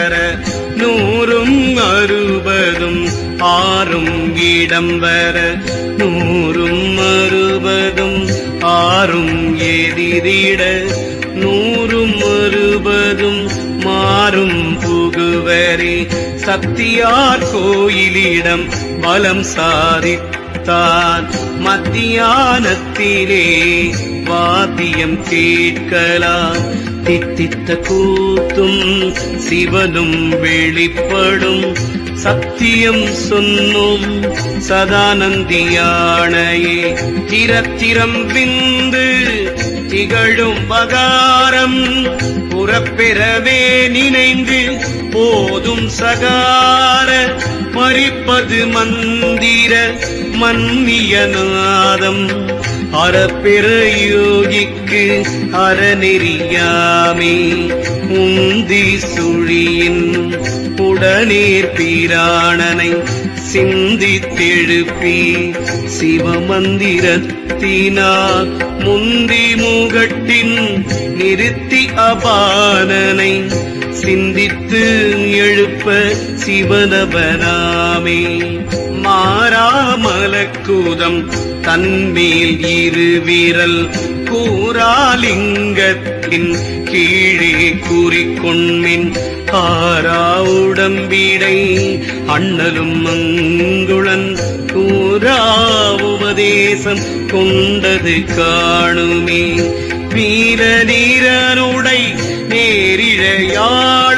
தர நூறும் அறுபதும் ஆறும் இடம் வர நூறும் அறுபதும் ஆறும் எதிரிட நூறும் அறுபதும் மாறும் புகுவரே சத்தியார் கோயிலிடம் பலம் சாதித்தார் மத்தியானத்திலே வாத்தியம் கேட்கலாம். தித்தித்த கூத்தும் சிவனும் வெளிப்படும். சத்தியம் சொன்னும் சதானந்தியானையே. திரத்திரம் விந்து திகழும் பகாரம் புறப்பெறவே நினைந்து போதும் சகார. மறிப்பது மந்திர மன்னியநாதம். அறப்பெற யோகிக்கு அறநெறியாமே. உந்தி சுழியின் உடனீர் பீராணனை சிந்தித்தெழுப்பி சிவமந்திரத்தினால் முந்தி முகட்டின் நிறுத்தி அபானனை சிந்தித்து எழுப்ப சிவனபனாமே மாறாமலக்கூதம் தன்மேல் இருவிரல் கூறாலிங்கத்தின் கீழே கூறிக்கொண்மின் ஆரா உடம்பிடை அண்ணலும் மங்குளன் கூறா உபதேசம் கொண்டது காணுமே. வீர நீரனுடை நேரிழையாளோடும்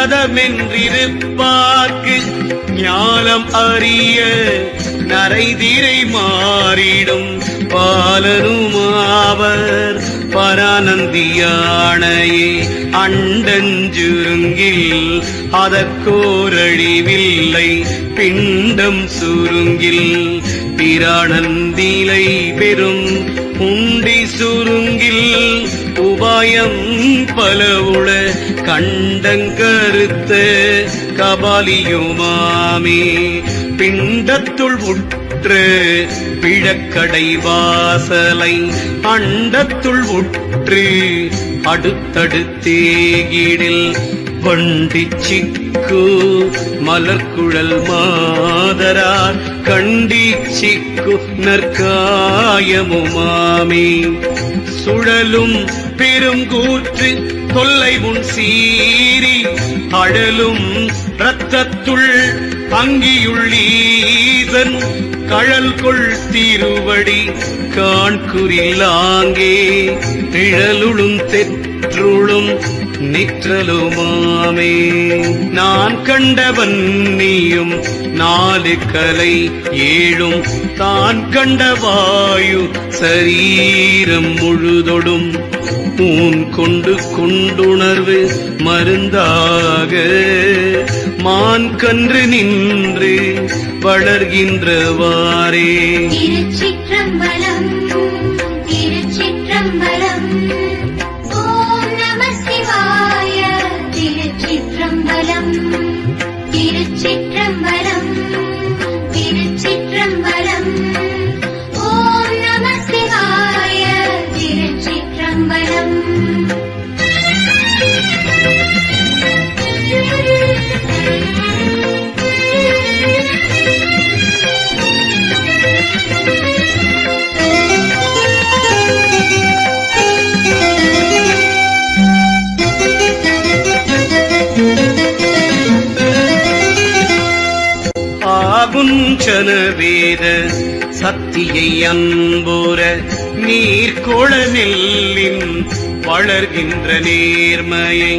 சதமென்றிருப்பார்க்கு ஞானம் அறிய நரைதிரை மாறிடும் பாலனுமாவர் பரானந்தியானையே அண்டஞ்சுருங்கில் அதற்கோரழிவில்லை பிண்டம் சுருங்கில் பிராணந்திலை பெரும் உண்டி சுருங்கில் உபாயம் பலவுள கண்டங்கருத்த கபாலியுமாமே பிண்டத்துள் உற்று பிழக்கடை வாசலை அண்டத்துள் உற்று அடுத்தடுத்தேகிடில் வண்டி சிக்கு மலர்குழல் மாதரார் கண்டி சிக்கு நற்காயமுமாமே சுழலும் பெரும் கூற்று தொல்லை உன் சீரி அழலும் இரத்தத்துள் அங்கியுள்ளீதன் கழல் கொள் திருவடி காண்குறிலாங்கே திழலுளும் தெற்றுளும் நிற்றலுமாமே. நான் கண்டவன் நீயும் நாலு கலை ஏழும். தான் கண்ட வாயு சரீரம் முழுதொடும். ஊன் கொண்டு கொண்டுணர்வு மருந்தாக. மான் கன்று நின்று வளர்கின்றவாரே திருச்சிற்றம்பலம் திருச்சிற்றம்பலம். ஓம் நம சிவாய திருச்சிற்றம்பலம் திருச்சிற்றம்பலம் திருச்சிற்றம்பலம். ஆகுஞ்சன வேத சக்தியை அன்புற நீர்கொள நெல்லின் வளர்கின்ற நேர்மையை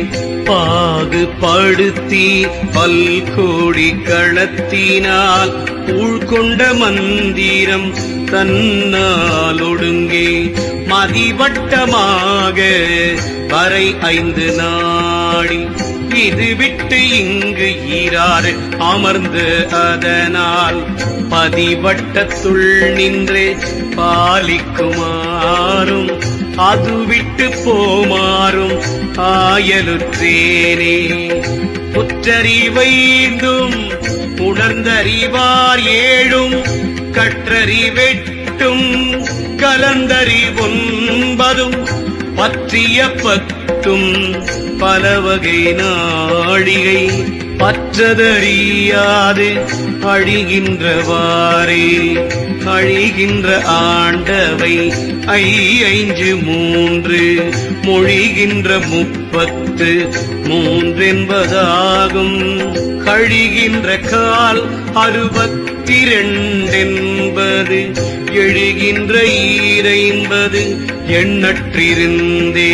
பாகுபடுத்தி பல்கோடி களத்தினால் உள்கொண்ட மந்திரம் தன்னால் ஒடுங்கே மதிவட்டமாக வரை ஐந்து நாடி இது விட்டு இங்கு ஈராறு அமர்ந்து அதனால் பதிவட்டத்துள் நின்று பாலிக்குமாறும் அது விட்டு போமாறும் ஆயலுற்றேனே. புற்றறிவைந்தும் உணர்ந்தறிவார் ஏழும் கற்றறிவெட்டும் கலந்தறிவொன்பதும் பற்றிய பத்தும் பலவகை நாழிகை பற்றதறியாது அழிகின்றவாறே அழிகின்ற ஆண்டவை ஐ ஐந்து மூன்று மொழிகின்ற முப்பத்து மூன்றென்பதாகும். கழிகின்ற கால் அறுபத்து அறுபத்திரண்டென்பது எழுகின்ற ஈரைன்பது எண்ணற்றிருந்தே.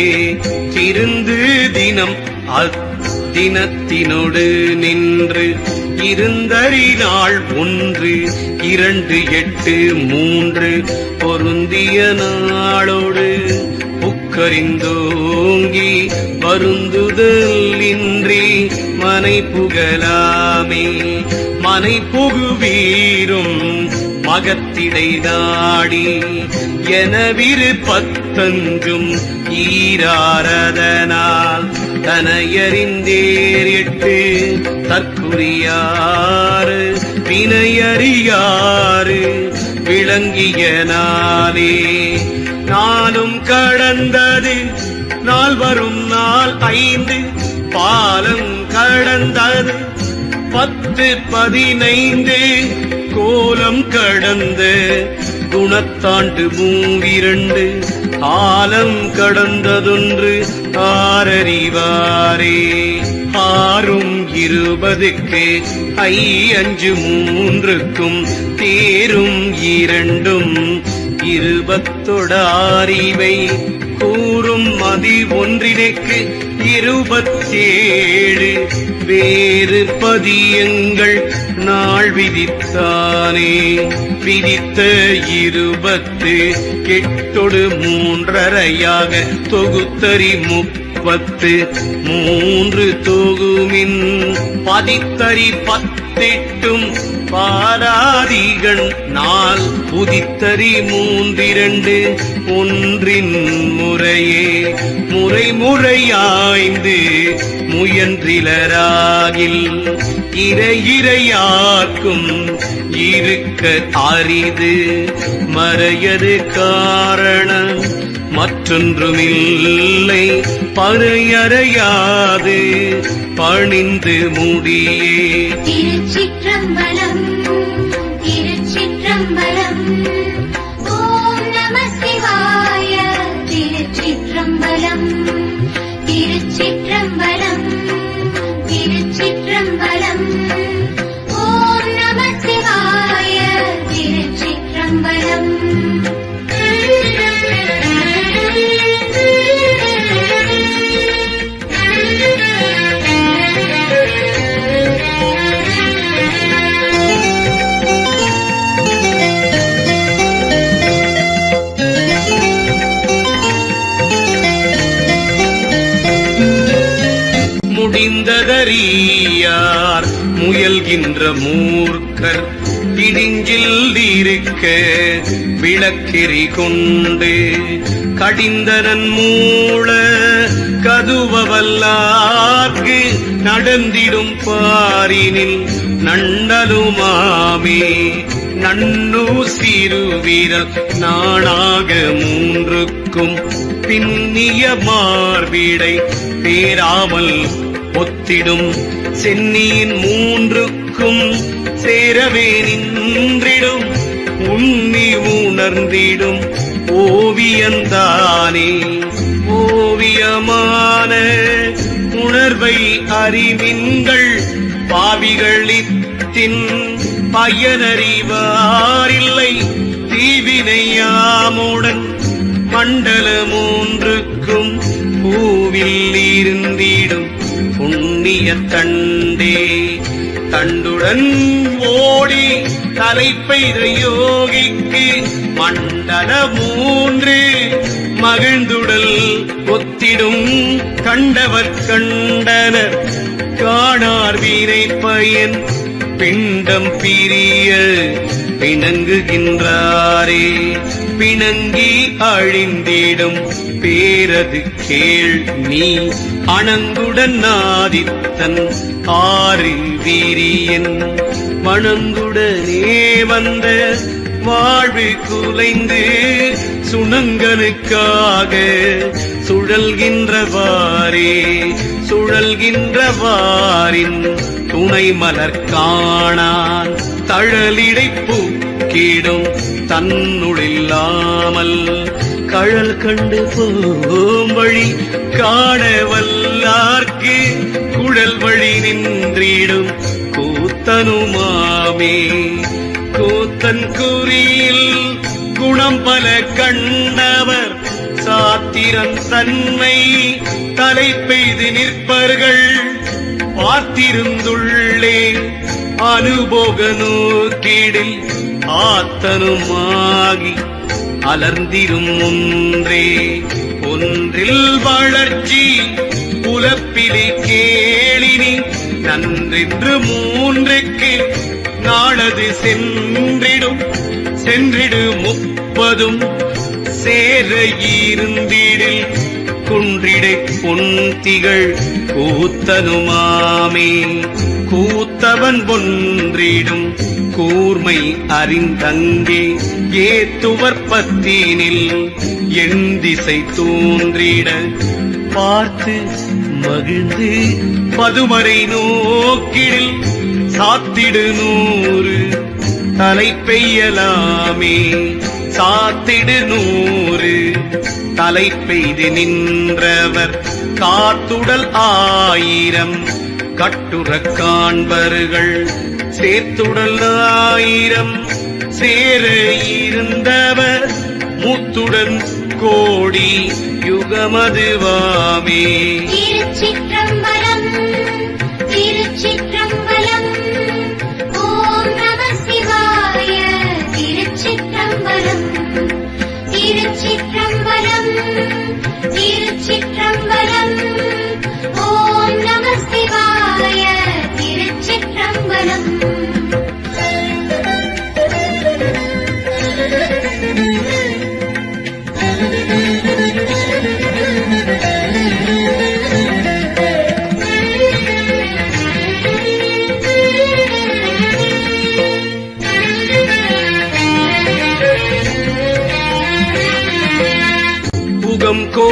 திருந்து தினம் அத்தினத்தினோடு நின்று இருந்தறிநாள் ஒன்று இரண்டு எட்டு மூன்று பொருந்திய நாளோடு புக்கறிந்தோங்கி வருந்துதல் இன்றி மனை புகழாமே மனை புகுவீரும் மகத்திடை நாடி எனவிரு பத்தஞ்சும் ஈராரதனால் தனையறிந்தேர் எட்டு தற்குறியாறு வினையறியாறு விளங்கிய நாளே. நாளும் கடந்தது நாள் வரும் நாள் ஐந்து பாலம் கடந்தது பத்து பதினைந்து கோலம் கடந்த குணத்தாண்டு மூவிரண்டு ஆலம் கடந்ததொன்று ஆரறிவாரே. ஆறும் இருபதுக்கு ஐ அஞ்சு மூன்றுக்கும் தேரும் இரண்டும் இருபத்தொடாரிவை கூறும் மதி ஒன்றினைக்கு இருபத்தேழு. வேறு பதியங்கள் நாள் விதித்தானே. விதித்த இருபத்து கெட்டொடு மூன்றரையாக தொகுத்தறி முப்பத்து மூன்று தொகுமின். பதித்தறி பத்தெட்டும் பாராதிகள் நாள் புதித்தறி மூன்றிரண்டு ஒன்றின் முறையே முறை முறையாய்ந்து முயன்றிலராகில் இறை இருக்க அரிது மறையது காரணம் மற்றொன்றுமில்லை பறையறையாது பணிந்து முடியே முடிந்ததறியார் முயல்கின்ற மூர்க்கர் இடிஞ்சில் இருக்க விளக்கெறி கொண்டு கடிந்தனன் மூள கதுவவல்லார்க்கு நடந்திடும் பாரினில் நண்டலுமாமே. நன்னு சிறு வீரல் நாணாக மூன்றுக்கும் பின்னிய மார்பிடை பேராமல் ஒத்திடும் சென்னியின் மூன்றுக்கும் சேரவே நின்றிடும். உண்ணி உணர்ந்திடும் ஓவியந்தானே. ஓவியமான உணர்வை அறிவின்கள் பாவிகளித்தின் பயனறிவாரில்லை. தீவினையாமுடன் மண்டல மூன்றுக்கும் பூவில் இருந்திடும். புண்ணிய தண்டே தண்டுடன் ஓடி தலைப்பெய்த யோகிக்கு மண்டல மூன்று மகிழ்ந்துடல் ஒத்திடும் கண்டவர் கண்டனர். காணார் வீரை பயன் பிண்டம் பிரிய பிணங்குகின்றாரே. பிணங்கி அழிந்திடும் பேரது கேள் நீ. அணங்குடன் ஆதித்தன் ஆறு வீரியன். மணங்குடனே வந்த வாழ்வு குலைந்து சுணங்கனுக்காக சுழல்கின்றவாரே சுழல்கின்றவாரின் துணை மலர் காணான். தழலிடை பூக்கிடும் தன்னுளில்லாமல் கழல் கண்டு போம் வழி காண வல்லார்க்கு குழல் வழி நின்றிடும் கூத்தனுமாமே. கூத்தன் கூறியில் குணம் பல கண்டவர் சாத்திரம் தன்மை தலை பெய்து நிற்பர்கள். பார்த்திருந்துள்ளே அனுபோக நோக்கீடில் ஆத்தனுமாகி அலர்ந்திரும் ஒன்றே ஒன்றில் வளர்ச்சி புலப்பிலே கேளினி. நன்றென்று மூன்றுக்கு நாளது சென்றிடும். சென்றிடு முப்பதும் சேர இருந்திடில் குன்றிடை பொன்திகள் கூத்தனுமாமே. கூத்தவன் ஒன்றிடும். கூர்மை அறிந்தங்கே ஏத்துவற்பத்தீனில் என் திசை தோன்றிட. பார்த்து மகிழ்ந்து பதுமறை நோக்கிடில் சாத்திடு நூறு தலை பெய்யலாமே. சாத்திடு நூறு தலை பெய்து நின்றவர் காத்துடல் ஆயிரம் கட்டுற காண்பர்கள். சேர்த்துடல் ஆயிரம் சேர இருந்தவர் முத்துடன் கோடி யுகமதுவாமே.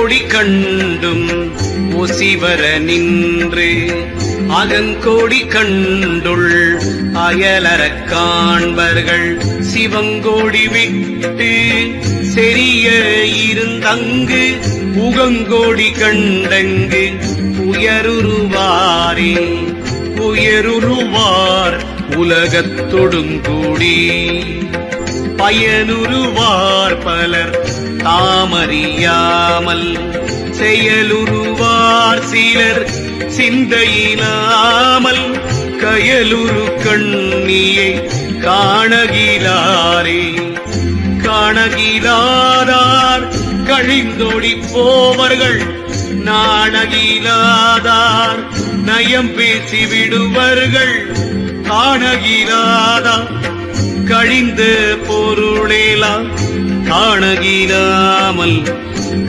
புகம் கண்டும் ஒசிவர நின்று அகங்கோடி கண்டுள் அயலர காண்பர்கள் சிவங்கோடி விட்டு செரிய இருந்தங்கு உகங்கோடி கண்டங்கு உயருருவாரே உயருருவார் உலகத்தொடுங்கூடி. பயனுருவார் பலர் தாமறியாமல் செயலுருவார் சிலர் சிந்தையிலாமல் கயலுரு கண்ணியை காணகிலாரே. காணகிலாதார் கழிந்தோடி போவர்கள் நாணகிலாதார் நயம் பேசி விடுவர்கள் காணகிலாதார். கழிந்த பொருளேலாம் காணகிலாமல்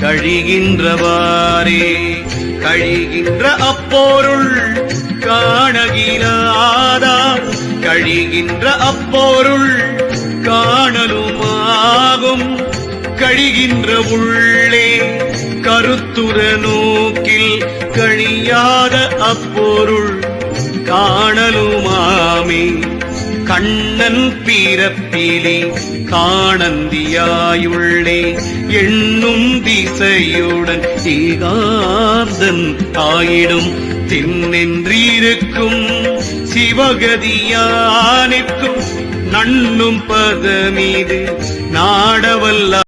கழிகின்றவாறே. கழிகின்ற அப்பொருள் காணகிலாதார் கழிகின்ற அப்போருள் காணலுமாகும். கழிகின்ற உள்ளே கருத்துர நோக்கில் கழியாத அப்பொருள் காணலுமாமே. கண்ணன் பிறப்பிலே காணந்தியாயுள்ளே எண்ணும் திசையுடன் ஏகாந்தன் ஆயிடும் தென்னென்றிருக்கும் சிவகதியானிற்கும் நண்ணும் பதமீது நாடவல்ல